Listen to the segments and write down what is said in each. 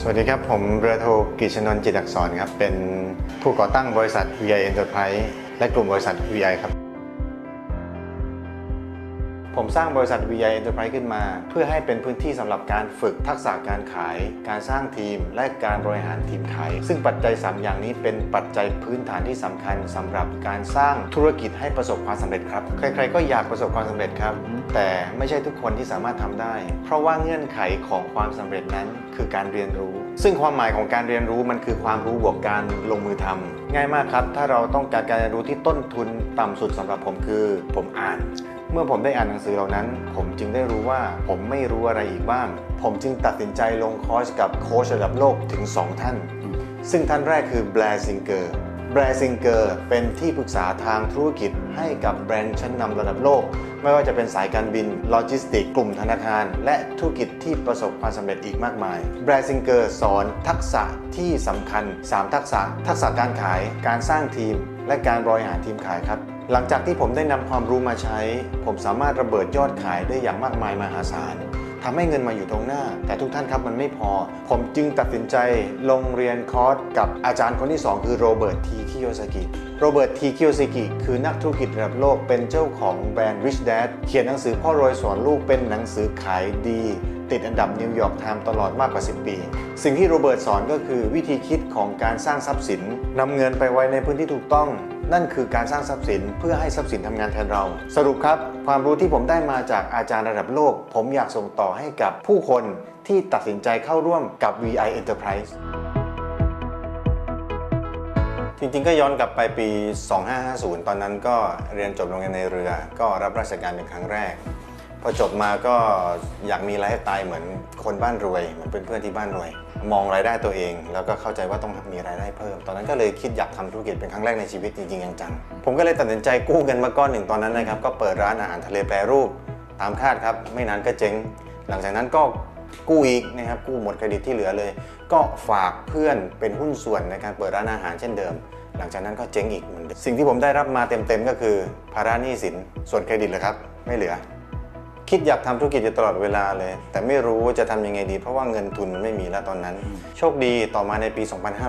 สวัสดีครับ ผมเรือโทกิชนนจิตอักษรครับ เป็นผู้ก่อตั้งบริษัท VI Enterprise และกลุ่มบริษัท VI ครับ ผมสร้างบริษัท VI Enterprise ขึ้นมา เพื่อให้เป็นพื้นที่สำหรับการฝึกทักษะการขาย การสร้างทีม และการบริหารทีมขาย ซึ่งปัจจัย 3 อย่างนี้เป็นปัจจัยพื้นฐานที่สำคัญสำหรับการสร้างธุรกิจให้ประสบความสำเร็จครับ ใครๆก็อยากประสบความสำเร็จครับ แต่ไม่ใช่ทุกคนที่สามารถทำได้ เพราะว่าเงื่อนไขของความสำเร็จนั้นคือการเรียนรู้ ซึ่งความหมายของการเรียนรู้มันคือความรู้บวกการลงมือทำง่ายมากครับ ถ้าเราต้องการการเรียนรู้ที่ต้นทุนต่ำสุดสำหรับผมคือ ผมอ่าน เมื่อผมได้อ่านหนังสือเหล่านั้น ผมจึงได้รู้ว่าผมไม่รู้อะไรอีกบ้าง ผมจึงตัดสินใจลงคอร์สกับโค้ชระดับโลกถึง 2 ท่าน ซึ่งท่านแรกคือแบร์ซิงเกอร์แบร์ซิงเกอร์เป็นที่ปรึกษาทางธุรกิจให้กับแบรนด์ชั้นนำระดับโลก ไม่ว่าจะเป็นสายการบินโลจิสติก กลุ่มธนาคาร และธุรกิจที่ประสบความสำเร็จอีกมากมาย แบร์ซิงเกอร์สอนทักษะที่สำคัญ 3 ทักษะ ทักษะการขาย การสร้างทีม และการบริหารทีมขายครับ หลังจากที่ผมได้นำความรู้มาใช้ ผมสามารถระเบิดยอดขายได้อย่างมากมายมหาศาลทำให้เงินมาอยู่ตรงหน้า แต่ทุกท่านครับมันไม่พอ ผมจึงตัดสินใจลงเรียนคอร์สกับอาจารย์คนที่ 2 คือโรเบิร์ตทีคิโยสกิโรเบิร์ตทีคิโยสกิคือนักธุรกิจระดับโลกเป็นเจ้าของแบรนด์ Rich Dad เขียนหนังสือพ่อรวยสอนลูกเป็นหนังสือขายดี ติดอันดับนิวยอร์กไทม์ตลอดมากกว่า 10 ปี สิ่งที่โรเบิร์ตสอนก็คือวิธีคิดของการสร้างทรัพย์สินนำเงินไปไว้ในพื้นที่ถูกต้อง นั่นคือการสร้างทรัพย์สินเพื่อให้ทรัพย์สินทำงานแทนเรา สรุปครับ ความรู้ที่ผมได้มาจากอาจารย์ระดับโลก ผมอยากส่งต่อให้กับผู้คนที่ตัดสินใจเข้าร่วมกับ VI Enterprise จริงๆ ก็ย้อนกลับไปปี 2550 ตอนนั้นก็เรียนจบโรงเรียนในเรือ ก็รับราชการเป็นครั้งแรก พอจบมาก็อยากมีไลฟ์สไตล์เหมือนคนบ้านรวย เหมือนเพื่อนๆที่บ้านรวย มองรายได้ตัวเอง แล้วก็เข้าใจว่าต้องมีรายได้เพิ่ม ตอนนั้นก็เลยคิดอยากทำธุรกิจเป็นครั้งแรกในชีวิตจริงๆจังๆผมก็เลยตัดสินใจกู้เงินมาก้อนหนึ่งตอนนั้นนะครับก็เปิดร้านอาหารทะเลแปรรูป ตามคาดครับ ไม่นานก็เจ๊ง หลังจากนั้นก็กู้อีกนะครับกู้หมดเครดิตที่เหลือเลย ก็ฝากเพื่อนเป็นหุ้นส่วนในการเปิดร้านอาหารเช่นเดิม หลังจากนั้นก็เจ๊งอีกเหมือนเดิมสิ่งที่ผมได้รับมาเต็มๆก็คือภาระหนี้สินส่วนเครดิตเลยครับไม่เหลือ คิดอยากทำธุรกิจอยู่ตลอดเวลาเลย แต่ไม่รู้ว่าจะทำยังไงดี เพราะว่าเงินทุนมันไม่มีแล้วตอนนั้น โชคดีต่อมาในปี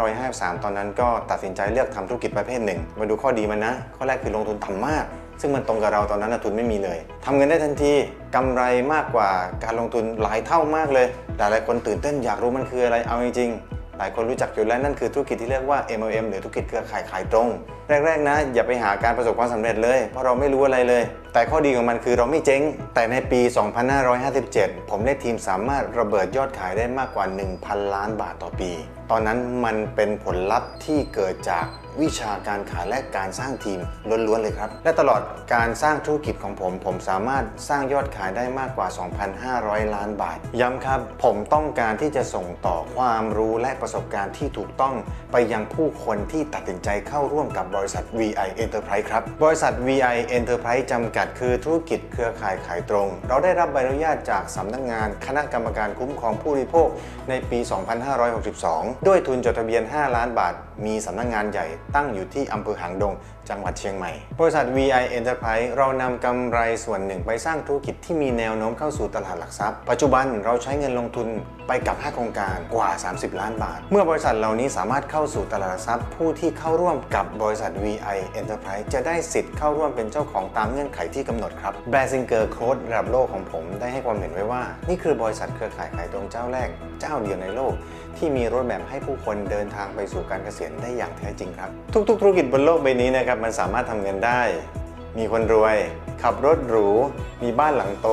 2553 ตอนนั้น ก็ตัดสินใจเลือกทำธุรกิจประเภทหนึ่ง มาดูข้อดีมันนะ ข้อแรกคือลงทุนต่ำมาก ซึ่งมันตรงกับเราตอนนั้นนะทุนไม่มีเลยทำเงินได้ทันทีกำไรมากกว่าการลงทุนหลายเท่ามากเลยหลายๆคนตื่นเต้นอยากรู้มันคืออะไรเอาจริงๆ หลายคนรู้จักอยู่แล้วนั่นคือธุรกิจที่เรียกว่า MLM หรือธุรกิจเครือข่ายขายตรง แรก ๆ นะ อย่าไปหาการประสบความสำเร็จเลย เพราะเราไม่รู้อะไรเลย แต่ข้อดีของมันคือเราไม่เจ๊ง แต่ในปี 2557 ผมได้ทีมสามารถระเบิดยอดขายได้มากกว่า 1,000 ล้านบาทต่อปี ตอนนั้นมันเป็นผลลัพธ์ที่เกิดจาก วิชาการขายและการสร้างทีมล้วนๆเลยครับ และตลอดการสร้างธุรกิจของผม ผมสามารถสร้างยอดขายได้มากกว่า 2,500 ล้านบาท ย้ำครับ ผมต้องการที่จะส่งต่อความรู้และประสบการณ์ที่ถูกต้องไปยังผู้คนที่ตัดสินใจเข้าร่วมกับบริษัท VI Enterprise ครับ บริษัท VI Enterprise จำกัดคือธุรกิจเครือข่ายขายตรง เราได้รับใบอนุญาตจากสำนักงานคณะกรรมการคุ้มครองผู้บริโภคในปี 2562 ด้วยทุนจดทะเบียน 5 ล้านบาท มีสำนักงานใหญ่ตั้งอยู่ที่อำเภอหางดง จังหวัดเชียงใหม่ บริษัท VI Enterprise เรานำกำไรส่วนหนึ่งไปสร้างธุรกิจที่มีแนวโน้มเข้าสู่ตลาดหลักทรัพย์ ปัจจุบันเราใช้เงินลงทุนไปกับ 5 โครงการกว่า 30 ล้านบาท เมื่อบริษัทเหล่านี้สามารถเข้าสู่ตลาดหลักทรัพย์ ผู้ที่เข้าร่วมกับบริษัท VI Enterprise จะได้สิทธิ์เข้าร่วมเป็นเจ้าของตามเงื่อนไขที่กำหนดครับแบรซิงเกอร์โค้ดระดับโลกของผมได้ให้ความเห็นไว้ว่า นี่คือบริษัทเครือข่ายขายตรงเจ้าแรก เจ้าเดียวในโลก ที่มีรถแบบให้ผู้คนเดินทางไปสู่การเกษียณได้อย่างแท้จริงครับ ทุกๆ ธุรกิจบนโลกใบนี้นะครับมันสามารถทำเงินได้ มีคนรวย ขับรถหรู มีบ้านหลังโต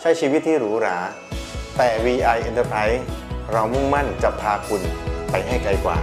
ใช้ชีวิตที่หรูหรา แต่ VI Enterprise เรามุ่งมั่นจะพาคุณไปให้ไกลกว่า